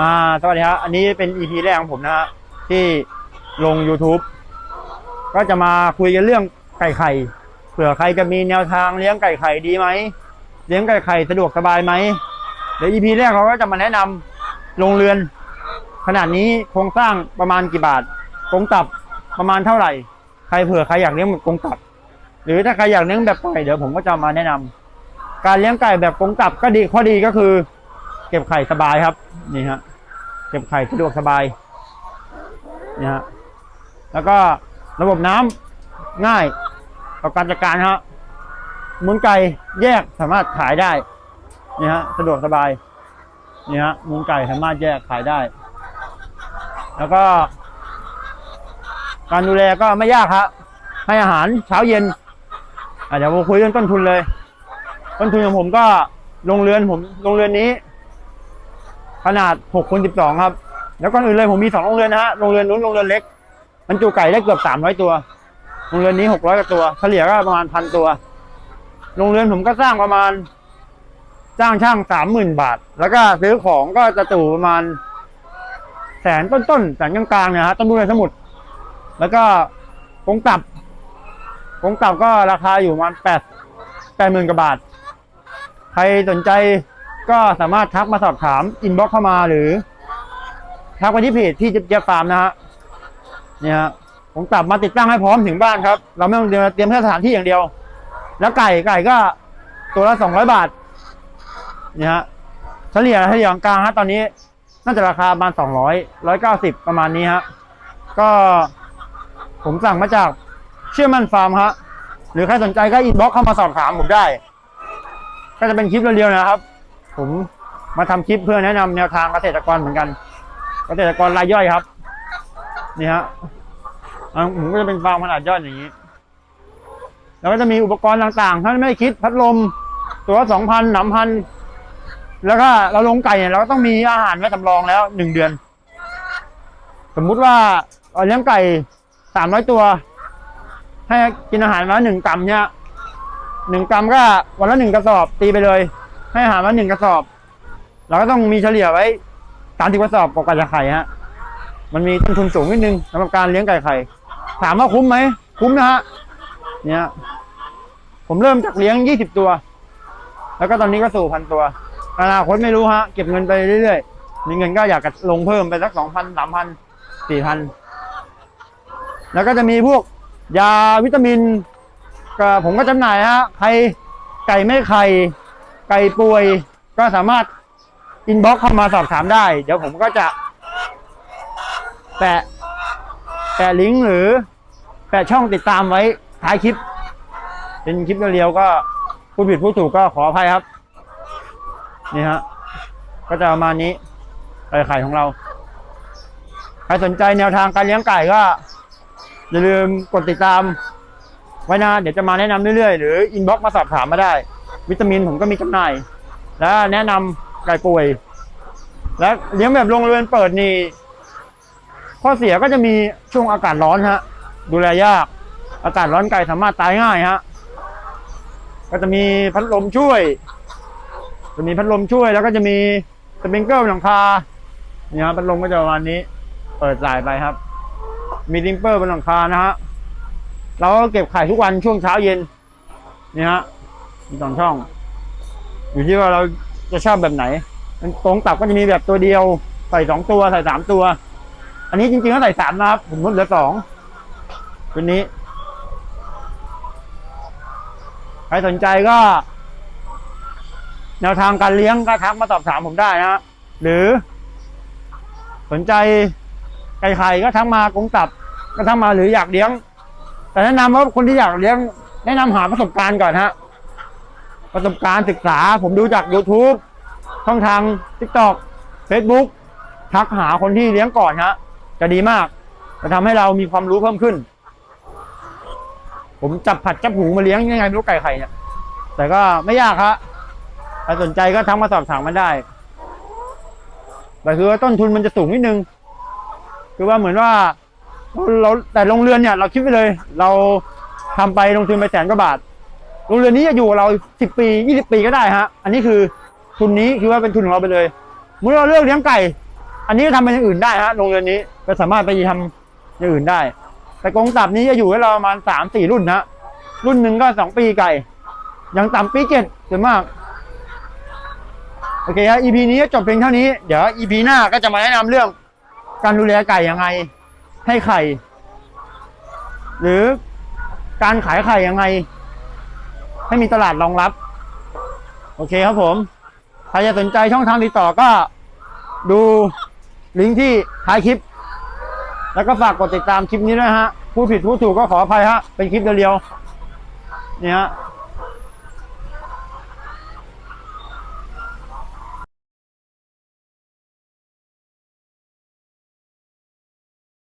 อ่าสวัสดีครับอันนี้เป็น EP แรกของผมนะฮะที่ลง YouTube ก็จะมาคุยกันเรื่องไก่ไข่เผื่อใครจะมีแนวทางเลี้ยงไก่ไข่ดีไหมเลี้ยงไก่ไข่สะดวกสบายไหมเดี๋ยว EP แรกเราก็จะมาแนะนำโรงเรือน ขนาดนี้โครงสร้างประมาณกี่บาทกรงตับประมาณเท่าไหร่ ใครเผื่อใครอยากเลี้ยงแบบกรงตับ หรือถ้าใครอยากเลี้ยงแบบไก่เดี๋ยวผมก็จะมาแนะนำการเลี้ยงไก่แบบกรงตับก็ดีข้อดีก็คือ เก็บไข่สบายครับนี่ฮะ เก็บไข่สะดวกสบายนี่ฮะแล้วก็ระบบน้ำง่ายต่อการจัดการฮะมูลไก่แยกสามารถขายได้นี่ฮะสะดวกสบายนี่ฮะมูลไก่สามารถแยกขายได้ แล้วก็ การดูแลก็ไม่ยากครับให้อาหารเช้าเย็นอะเดี๋ยวมาคุยเรื่องต้นทุนเลย ต้นทุนของผมก็โรงเรือนผมโรงเรือนนี้ ขนาด6คูณ12 ครับ แล้วก่อนอื่นเลยผมมี2โรงเรือนนะฮะโรงเรือนนู้นโรงเรือนเล็กมันจุไก่ได้เกือบ 300 ตัวโรงเรือนนี้ 600กว่าตัวเฉลี่ยก็ประมาณพันตัวโรงเรือนผมก็สร้างประมาณ จ้างช่าง 30,000 บาท แล้วก็ซื้อของก็จะตู่ประมาณแสนต้นๆแสนกลางๆเนี่ยฮะต้นทุนในสมุด แล้วก็กงตับกงตับก็ราคาอยู่ประมาณแปดแปดหมื่นกว่าบาท ใครสนใจ ก็สามารถทักมาสอบถามอินบ็อกเข้ามาหรือ ทักไปที่เพจที่เจี๊ยบฟาร์มนะฮะเนี่ยฮะผมกลับมาติดตั้งให้พร้อมถึงบ้านครับ เราไม่ต้องเตรียมแค่สถานที่อย่างเดียว แล้วไก่ไก่ก็ตัวละสองร้อยบาทเนี่ยฮะเฉลี่ยเฉลี่ยกลางฮะตอนนี้น่าจะราคาประมาณสองร้อยร้อยเก้าสิบประมาณนี้ฮะก็ผมสั่งมาจากเชื่อมั่นฟาร์มฮะหรือใครสนใจก็อินบ็อกเข้ามาสอบถามผมได้ ก็จะเป็นคลิปเรียวๆนะครับ ผมมาทำคลิปเพื่อแนะนำแนวทางเกษตรกรเหมือนกัน เกษตรกรรายย่อยครับ นี่ฮะผมก็จะเป็นฟาร์มขนาดย่อยอย่างนี้ แล้วก็จะมีอุปกรณ์ต่างๆถ้านไม่คิดพัดลม ตัวสองพันหนำพันแล้วก็เราลงไก่เนี่ยเราก็ต้องมีอาหารไว้สำรองแล้วหนึ่งเดือน สมมุติว่าเราเลี้ยงไก่สามร้อยตัว ให้กินอาหารมาหนึ่งกรัมเนี่ยหนึ่งกรัมก็วันละหนึ่งกระสอบตีไปเลย ให้อาหารมาหนึ่งกระสอบ เราก็ต้องมีเฉลี่ยไว้สามสิบกระสอบกว่าไก่จะไข่ฮะ มันมีต้นทุนสูงนิดนึงสำหรับการเลี้ยงไก่ไข่ ถามว่าคุ้มไหม คุ้มนะฮะ เนี่ย ผมเริ่มจากเลี้ยงยี่สิบตัว แล้วก็ตอนนี้ก็สู่พันตัว อนาคตไม่รู้ฮะ เก็บเงินไปเรื่อยๆ มีเงินก็อยากจะลงเพิ่มไปสักสองพันสามพันสี่พัน แล้วก็จะมีพวกยาวิตามินก็ผมก็จำหน่ายฮะ ใครไก่ไม่ไข่ ไก่ป่วยก็สามารถอินบ็อกเข้ามาสอบถามได้ เดี๋ยวผมก็จะ แปะ แปะลิงก์หรือ แปะช่องติดตามไว้ท้ายคลิป เป็นคลิปเรียวก็ผู้ผิดผู้ถูกก็ขออภัยครับ นี่ฮะ ก็จะประมาณนี้ไก่ไข่ของเรา ใครสนใจแนวทางการเลี้ยงไก่ก็ อย่าลืมกดติดตาม ไว้นะ เดี๋ยวจะมาแนะนำเรื่อยๆ หรืออินบ็อกมาสอบถามมาได้ วิตามินผมก็มีจำหน่าย แล้วแนะนำไก่ป่วย และเลี้ยงแบบโรงเรือนเปิดนี่ข้อเสียก็จะมีช่วงอากาศร้อนฮะ ดูแลยาก อากาศร้อนไก่สามารถตายง่ายฮะก็จะมีพัดลมช่วย จะมีพัดลมช่วยแล้วก็จะมีสปริงเกิลหลังคาเนี่ยครับพัดลมก็จะประมาณนี้ เปิดสายไปครับ มีดิมเปอร์บนหลังคานะฮะเราก็เก็บไข่ทุกวันช่วงเช้าเย็นนี่ฮะ มีสองช่อง อยู่ที่ว่าเราจะชอบแบบไหนตรงตับก็จะมีแบบตัวเดียว ใส่สองตัวใส่สามตัว อันนี้จริงๆก็ใส่สามนะครับ ผมลดเหลือสองตัวนี้ ใครสนใจก็ แนวทางการเลี้ยงก็ทักมาสอบถามผมได้นะฮะหรือ สนใจไก่ไข่ก็ทักมากรงตับ ก็ทักมาหรืออยากเลี้ยง แต่แนะนำว่าคนที่อยากเลี้ยง แนะนำหาประสบการณ์ก่อนฮะ ประสบการณ์ศึกษา ผมดูจาก YouTube ช่องทาง TikTok Facebook ทักหาคนที่เลี้ยงก่อนฮะ จะดีมาก จะทำให้เรามีความรู้เพิ่มขึ้น ผมจับผัดจับหูมาเลี้ยงยังไงไม่รู้ไก่ไข่เนี่ย แต่ก็ไม่ยากครับใครสนใจก็ทักมาสอบถามมาได้ แต่คือว่าต้นทุนมันจะสูงนิดนึง คือว่าเหมือนว่าเราเราแต่โรงเรือนเนี่ย เราคิดไปเลย เราทำไปลงทุนไปแสนกว่าบาท โรงเรือนนี้จะอยู่กับเราสิบปียี่สิบปีก็ได้ฮะ อันนี้คือทุนนี้คือว่าเป็นทุนของเราไปเลยเมื่อเราเลือกเลี้ยงไก่ อันนี้ก็ทำเป็นอย่างอื่นได้ฮะโรงเรือนนี้ก็สามารถไปทำอย่างอื่นได้ แต่กรงตับนี้จะอยู่ให้เราประมาณสามสี่รุ่นฮะรุ่นหนึ่งก็สองปีไก่ย่างต่ำปีเจ็ดส่วนมากโอเคฮะ EP นี้จบเพียงเท่านี้ เดี๋ยว EP หน้าก็จะมาแนะนำเรื่องการดูแลไก่ยังไง ให้ไข่ หรือการขายไข่ยังไง ให้มีตลาดรองรับ โอเคครับผม ใครจะสนใจช่องทางติดต่อก็ดูลิงก์ที่ท้ายคลิป แล้วก็ฝากกดติดตามคลิปนี้ด้วยฮะพูดผิดพูดถูกก็ขออภัยฮะ เป็นคลิปเดียวๆเนี่ยฮะ